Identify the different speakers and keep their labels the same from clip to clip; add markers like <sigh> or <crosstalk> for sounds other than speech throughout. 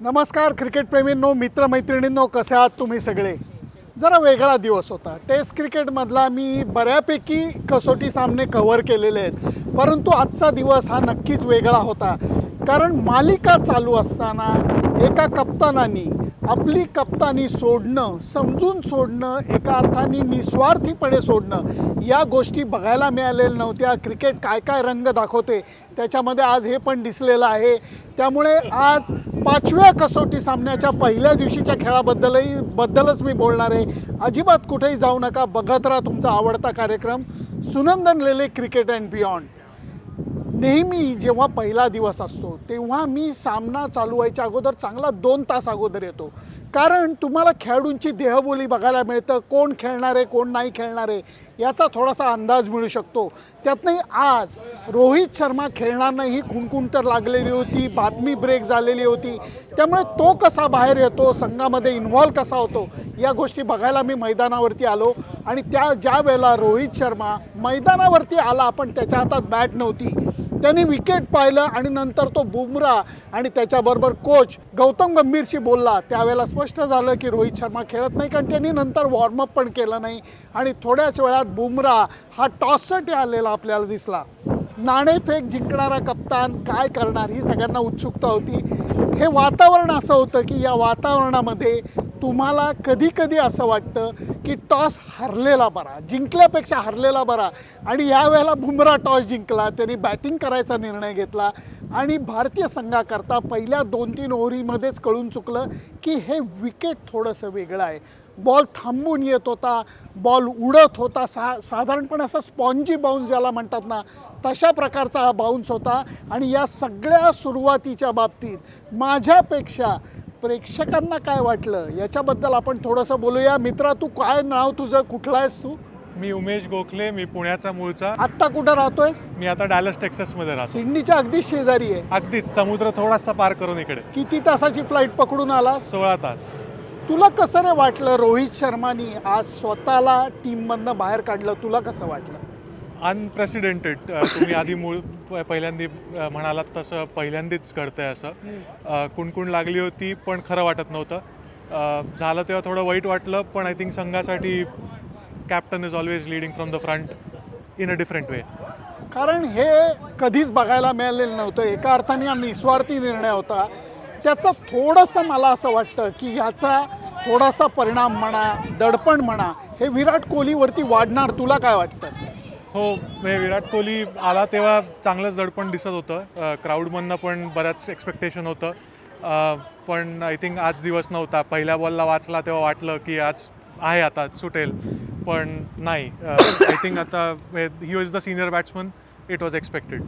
Speaker 1: नमस्कार क्रिकेटप्रेमींनो मित्रमैत्रिणींनो कसे आहात तुम्ही सगळे? जरा वेगळा दिवस होता. टेस्ट क्रिकेटमधला मी बऱ्यापैकी कसोटी सामने कव्हर केलेले आहेत. परंतु आजचा दिवस हा नक्कीच वेगळा होता. कारण मालिका चालू असताना एका कप्तानानी आपली कप्तानी सोडणं समजून सोडणं एका अर्थाने निस्वार्थीपणे सोडणं या गोष्टी बघायला मिळालेल्या नव्हत्या. क्रिकेट काय काय रंग दाखवते त्याच्यामध्ये आज हे पण दिसलेलं आहे. त्यामुळे आज पाचव्या कसोटी सामन्याच्या पहिल्या दिवशीच्या खेळाबद्दलही बद्दलच मी बोलणार आहे. अजिबात कुठेही जाऊ नका बघत राहा तुमचा आवडता कार्यक्रम. Sunandan Lele cricket and beyond. नेहमी जेव्हा पहिला दिवस असतो तेव्हा मी सामना चालू व्हायच्या अगोदर चांगला दोन तास अगोदर येतो. कारण तुम्हाला खेळाडूंची देहबोली बघायला मिळतं कोण खेळणार आहे कोण नाही खेळणार आहे याचा थोडासा अंदाज मिळू शकतो. त्यातनंही आज रोहित शर्मा खेळणार नाही ही खुणखुण तर लागलेली होती बातमी ब्रेक झालेली होती. त्यामुळे तो कसा बाहेर येतो संघामध्ये इन्व्हॉल्व कसा होतो या गोष्टी बघायला मी मैदानावरती आलो. आणि त्या ज्या वेळेला रोहित शर्मा मैदानावरती आला पण त्याच्या हातात बॅट नव्हती. त्यांनी विकेट पाहिलं आणि नंतर तो बुमरा आणि त्याच्याबरोबर कोच गौतम गंभीरशी बोलला. त्यावेळेला स्पष्ट झालं की रोहित शर्मा खेळत नाही कारण त्यांनी नंतर वॉर्मअप पण केलं नाही. आणि थोड्याच वेळात बुमरा हा टॉससाठी आलेला आपल्याला दिसला. नाणेफेक जिंकणारा कप्तान काय करणार? ही सगळ्यांना उत्सुकता होती. हे वातावरण असं होतं की या वातावरणामध्ये तुम्हाला कधी कधी असं वाटतं की टॉस हरलेला बरा जिंकल्यापेक्षा हरलेला बरा. आणि यावेळेला बुमरा टॉस जिंकला त्यांनी बॅटिंग करायचा निर्णय घेतला. आणि भारतीय संघाकरता पहिल्या दोन तीन ओव्हरीमध्येच कळून चुकलं की हे विकेट थोडंसं वेगळं आहे. बॉल थांबून येत होता बॉल उडत होता. सा साधारणपणे असा स्पॉन्जी बाउन्स ज्याला म्हणतात ना तशा प्रकारचा हा बाउन्स होता. आणि या सगळ्या सुरुवातीच्या बाबतीत माझ्यापेक्षा प्रेक्षकांना काय वाटलं? याच्याबद्दल आपण थोडंसं बोलूया. मित्रा तू काय नाव तुझं? कुठलं आहेस तू?
Speaker 2: मी उमेश गोखले मी पुण्याचा मूळचा.
Speaker 1: आत्ता कुठं राहतोयस?
Speaker 2: मी आता डॅलस टेक्सासमध्ये राहतो.
Speaker 1: सिडनीच्या अगदी शेजारी आहे.
Speaker 2: अगदीच समुद्र थोडासा पार करून इकडे.
Speaker 1: किती तासाची फ्लाईट पकडून आलास?
Speaker 2: सोळा तास.
Speaker 1: तुला कसं रे वाटलं रोहित शर्मानी आज स्वतःला टीममधनं बाहेर काढलं? तुला कसं वाटलं?
Speaker 2: अनप्रेसिडेंटेड तुम्ही आधी मूळ प- पहिल्यांदा म्हणालात तसं पहिल्यांदाच घडतंय असं. कुणकुण लागली होती पण खरं वाटत नव्हतं. झालं तेव्हा थोडं वाईट वाटलं पण आय थिंक संघासाठी captain is always leading from the front in a different way
Speaker 1: कारण हे कधीच बघायला मिळालेलं नव्हतं. एका अर्थाने हा निस्वार्थी निर्णय होता. त्याचं थोडंसं मला असं वाटतं की ह्याचा थोडासा परिणाम म्हणा दडपण म्हणा हे विराट कोहलीवरती वाढणार. तुला काय वाटतं?
Speaker 2: हो म्हणजे विराट कोहली आला तेव्हा चांगलंच दडपण दिसत होतं. क्राऊडमधनं पण बऱ्याच एक्सपेक्टेशन होतं. पण आय थिंक आज दिवस नव्हता. पहिल्या बॉलला वाचला तेव्हा वाटलं की आज आहे आता सुटेल. पण नाही. आय थिंक आता he was the senior batsman it was expected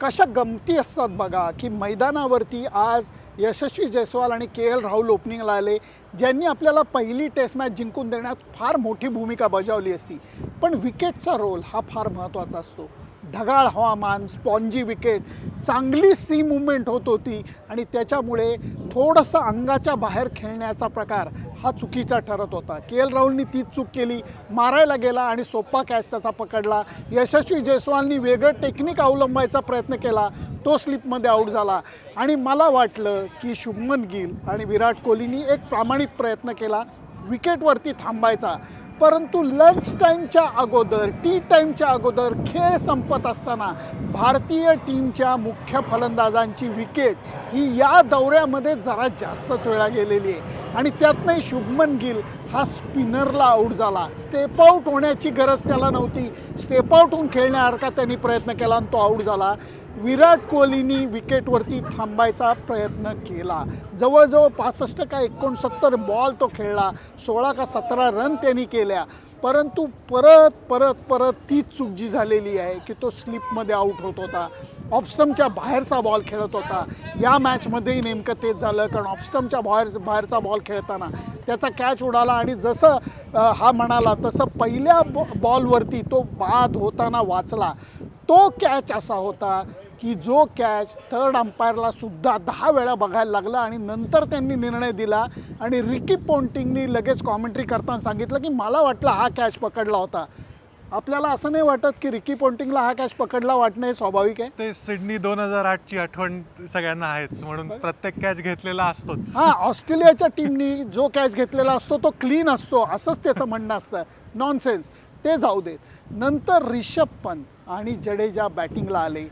Speaker 1: कशा गमती असतात बघा की मैदानावरती आज यशस्वी जयस्वाल आणि के एल राहुल ओपनिंगला आले ज्यांनी आपल्याला पहिली टेस्ट मॅच जिंकून देण्यात फार मोठी भूमिका बजावली असती. पण विकेटचा रोल हा फार महत्त्वाचा असतो. ढगाळ हवामान स्पॉन्जी विकेट चांगली सी मुवमेंट होत होती आणि त्याच्यामुळे थोडंसं अंगाच्या बाहेर खेळण्याचा प्रकार हा चुकीचा ठरत होता. के एल राहुलनी तीच चूक केली मारायला गेला आणि सोपा कॅच त्याचा पकडला. यशस्वी जयस्वालनी वेगळं टेक्निक अवलंबायचा प्रयत्न केला तो स्लिपमध्ये आऊट झाला. आणि मला वाटलं की शुभमन गिल आणि विराट कोहलीनी एक प्रामाणिक प्रयत्न केला विकेटवरती थांबायचा. परंतु लंच टाईमच्या अगोदर टी टाईमच्या अगोदर खेळ संपत असताना भारतीय टीमच्या मुख्य फलंदाजांची विकेट ही या दौऱ्यामध्ये जरा जास्तच वेळा गेलेली आहे. आणि त्यातनंही शुभमन गिल हा स्पिनरला आऊट झाला. स्टेप आऊट होण्याची गरज त्याला नव्हती. स्टेप आऊट होऊन खेळण्यासारखा त्यांनी प्रयत्न केला आणि तो आऊट झाला. विराट कोहलीनी विकेटवरती थांबायचा प्रयत्न केला. जवळजवळ पासष्ट का एकोणसत्तर बॉल तो खेळला. सोळा का सतरा रन त्यांनी केल्या. परंतु परत परत परत तीच चूक जी झालेली आहे की तो स्लिपमध्ये आऊट होत होता. ऑप्स्टमच्या बाहेरचा बॉल खेळत होता. या मॅचमध्येही नेमकं तेच झालं कारण ऑप्स्टमच्या बाहेर बाहेरचा बॉल खेळताना त्याचा कॅच उडाला आणि जसं हा म्हणाला तसं पहिल्या बॉ बॉलवरती तो बाद होताना वाचला. तो कॅच असा होता की जो कॅच थर्ड अंपायरला सुद्धा दहा वेळा बघायला लागला आणि नंतर त्यांनी निर्णय दिला आणि रिकी पोंटिंगनी लगेच कॉमेंट्री करताना सांगितलं की मला वाटलं हा कॅच पकडला होता. आपल्याला असं नाही वाटत की रिकी पॉन्टिंगला हा कॅच पकडला वाटणं हे स्वाभाविक आहे?
Speaker 2: ते सिडनी दोन हजार आठची आठवण सगळ्यांना आहेच म्हणून प्रत्येक कॅच घेतलेला असतोच.
Speaker 1: हा ऑस्ट्रेलियाच्या टीमनी जो कॅच घेतलेला असतो तो क्लीन असतो असंच त्याचं म्हणणं असतं. नॉनसेन्स ते जाऊ देत. नंतर रिषभ पंत आणि जडेजा बॅटिंगला आले.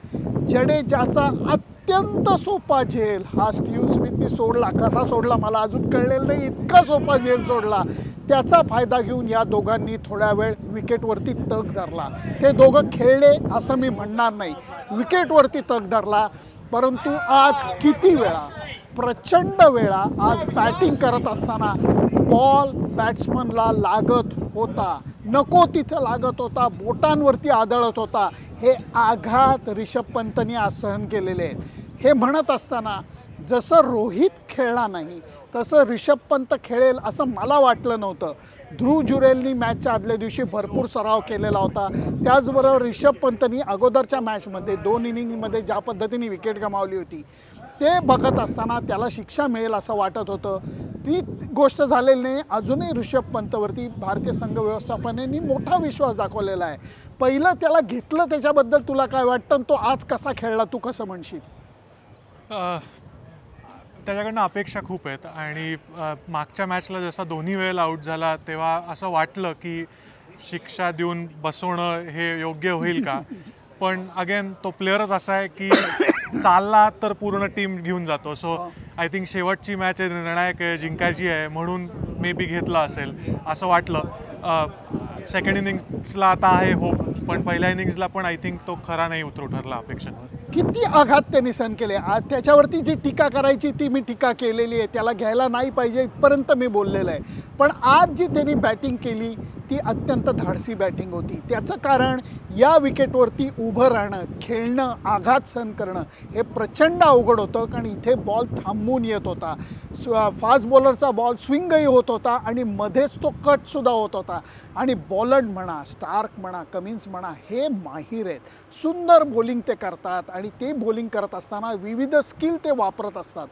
Speaker 1: जडेजाचा अत्यंत सोपा झेल हा स्टीव्ह स्मिथनी सोडला. कसा सोडला मला अजून कळलेलं नाही. इतका सोपा झेल सोडला. त्याचा फायदा घेऊन या दोघांनी थोड्या वेळ विकेटवरती तग धरला. ते दोघं खेळले असं मी म्हणणार नाही. विकेटवरती तग धरला. परंतु आज किती वेळा? प्रचंड वेळा आज बॅटिंग करत असताना बॉल बॅट्समनला लागत होता. नको तिथं लागत होता बोटांवरती आदळत होता. हे आघात रिषभ पंतनी आज सहन केलेले आहेत. हे म्हणत असताना जसं रोहित खेळला नाही तसं रिषभ पंत खेळेल असं मला वाटलं नव्हतं. ध्रुव जुरेलनी मॅचच्या आदल्या दिवशी भरपूर सराव केलेला होता. त्याचबरोबर रिषभ पंतनी अगोदरच्या मॅचमध्ये दोन इनिंगमध्ये ज्या पद्धतीने विकेट गमावली होती ते बघत असताना त्याला शिक्षा मिळेल असं वाटत होतं. ती गोष्ट झालेली नाही. अजूनही ऋषभ पंतवरती भारतीय संघ व्यवस्थापनेनी मोठा विश्वास दाखवलेला आहे. पहिलं त्याला घेतलं त्याच्याबद्दल तुला काय वाटतं? तो आज कसा खेळला? तू कसं म्हणशील?
Speaker 2: त्याच्याकडनं अपेक्षा खूप आहेत. आणि मागच्या मॅचला जसा दोन्ही वेळेला आऊट झाला तेव्हा असं वाटलं की शिक्षा देऊन बसवणं हे योग्य होईल का? <laughs> पण अगेन तो प्लेअरच असा आहे की चालला तर पूर्ण टीम घेऊन जातो. सो आय थिंक शेवटची मॅच आहे निर्णायक आहे जिंकायची आहे म्हणून मे बी घेतला असेल असं वाटलं. सेकंड इनिंग्सला आता आहे होप पण पहिल्या इनिंग्सला पण आय थिंक तो खरा नाही उतरू ठरला अपेक्षेवर
Speaker 1: किती आघात त्यांनी सहन केले? आज त्याच्यावरती जी टीका करायची ती मी टीका केलेली आहे. त्याला घ्यायला नाही पाहिजे इथपर्यंत मी बोललेलं आहे. पण आज जी त्यांनी बॅटिंग केली ती अत्यंत धाडसी बॅटिंग होती. त्याचं कारण या विकेटवरती उभं राहणं खेळणं आघात सहन करणं हे प्रचंड अवघड होतं. कारण इथे बॉल थांबून येत होता. स्व फास्ट बॉलरचा बॉल स्विंगही होत होता आणि मध्येच तो कटसुद्धा होत होता. आणि बॉलर म्हणा स्टार्क म्हणा कमिन्स म्हणा हे माहीर आहेत. सुंदर बॉलिंग ते करतात आणि ते बॉलिंग करत असताना विविध स्किल ते वापरत असतात.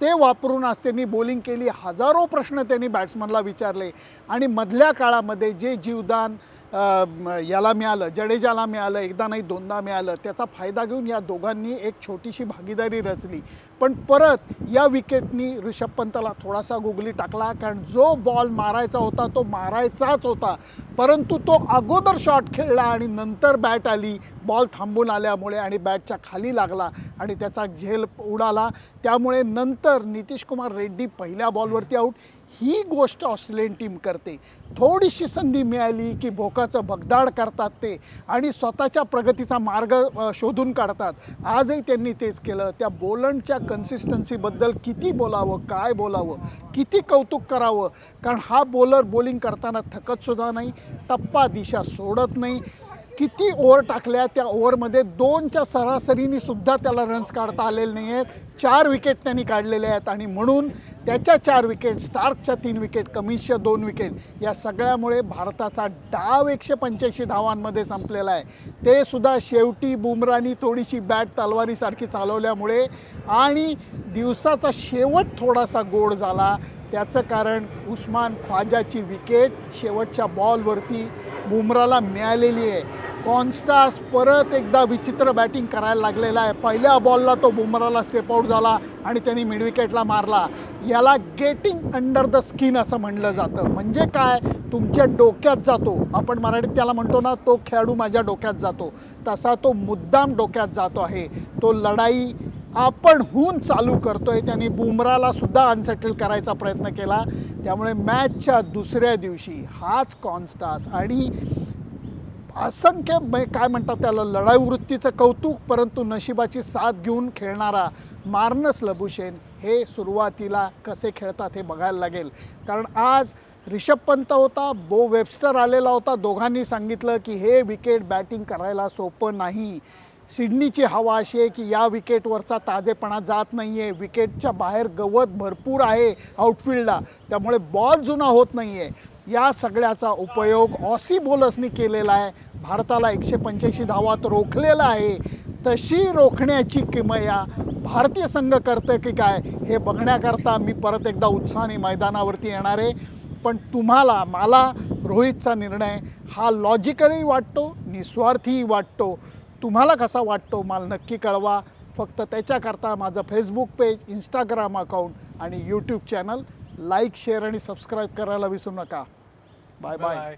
Speaker 1: ते वापरून आज त्यांनी बॉलिंग केली. हजारो प्रश्न त्यांनी बॅट्समनला विचारले. आणि मधल्या काळामध्ये जे जीवदान याला मिळालं जडेजाला मिळालं एकदा नाही दोनदा मिळालं. त्याचा फायदा घेऊन या दोघांनी एक छोटीशी भागीदारी रचली. पण परत या विकेटनी ऋषभ पंतला थोडासा गुगली टाकला कारण जो बॉल मारायचा होता तो मारायचाच होता. परंतु तो अगोदर शॉट खेळला आणि नंतर बॅट आली. बॉल थांबून आल्यामुळे आणि बॅटच्या खाली लागला आणि त्याचा झेल उडाला. त्यामुळे नंतर नितीश कुमार रेड्डी पहिल्या बॉलवरती आऊट. ही गोष्ट ऑस्ट्रेलियन टीम करते. थोडीशी संधी मिळाली की भोकाचं भगदाड करतात ते आणि स्वतःच्या प्रगतीचा मार्ग शोधून काढतात. आजही त्यांनी तेच केलं. त्या बोलंडच्या कन्सिस्टन्सीबद्दल किती बोलावं काय बोलावं किती कौतुक करावं? कारण हा बॉलर बॉलिंग करताना थकतसुद्धा नाही टप्पा दिशा सोडत नाही. किती ओव्हर टाकल्या त्या ओव्हरमध्ये? दोनच्या सरासरीने सुद्धा त्याला रन्स काढता आलेले नाही आहेत चार विकेट त्यांनी काढलेले आहेत आणि म्हणून त्याच्या चार विकेट स्टार्कच्या तीन विकेट कमिन्सच्या दोन विकेट या सगळ्यामुळे भारताचा डाव एकशे पंच्याऐंशी धावांमध्ये संपलेला आहे. ते सुद्धा शेवटी बुमरानी थोडीशी बॅट तलवारीसारखी चालवल्यामुळे आणि दिवसाचा शेवट थोडासा गोड झाला. त्याचं कारण उस्मान ख्वाजाची विकेट शेवटच्या बॉलवरती बुमराला मिळालेली आहे. कॉन्स्टास परत एकदा विचित्र बॅटिंग करायला लागलेला आहे. पहिल्या बॉलला तो बुमराला स्टेप आऊट झाला आणि त्यांनी मिडविकेटला मारला. याला गेटिंग अंडर द स्किन असं म्हणलं जातं. म्हणजे काय? तुमच्या डोक्यात जातो. आपण मराठीत त्याला म्हणतो ना तो खेळाडू माझ्या डोक्यात जातो. तसा तो मुद्दाम डोक्यात जातो आहे. तो लढाई आपण हून चालू करतोय. त्यांनी बुमराला सुद्धा अनसेटल करायचा प्रयत्न केला. त्यामुळे मॅचच्या दुसऱ्या दिवशी हाच कॉन्स्टास आणि असंख्य काय म्हणतात त्याला लढाई वृत्तीचं कौतुक परंतु नशिबाची साथ घेऊन खेळणारा मार्नस लबुशेन हे सुरुवातीला कसे खेळतात हे बघायला लागेल. कारण आज रिषभ पंत होता बो वेबस्टर आलेला होता दोघांनी सांगितलं की हे विकेट बॅटिंग करायला सोपं नाही. सिडनीची हवा अशी आहे की या विकेटवरचा ताजेपणा जात नाही आहे विकेटच्या बाहेर गवत भरपूर आहे आउटफिल्डला. त्यामुळे बॉल जुना होत नाही आहे या सगळ्याचा उपयोग ऑसी बोलसनी केलेला आहे. भारताला एकशे पंच्याऐंशी धावात रोखलेला आहे. तशी रोखण्याची किमया भारतीय संघ करतं की काय हे बघण्याकरता मी परत एकदा उत्साहाने मैदानावरती येणार आहे. पण तुम्हाला मला रोहितचा निर्णय हा लॉजिकली वाटतो निस्वार्थीही वाटतो. तुम्हाला कसा वाटतो मला नक्की कळवा. फक्त त्याच्याकरता माझं फेसबुक पेज इंस्टाग्राम अकाउंट आणि यूट्यूब चॅनल लाईक शेअर आणि सबस्क्राईब करायला विसरू नका. Bye bye.
Speaker 2: बाय.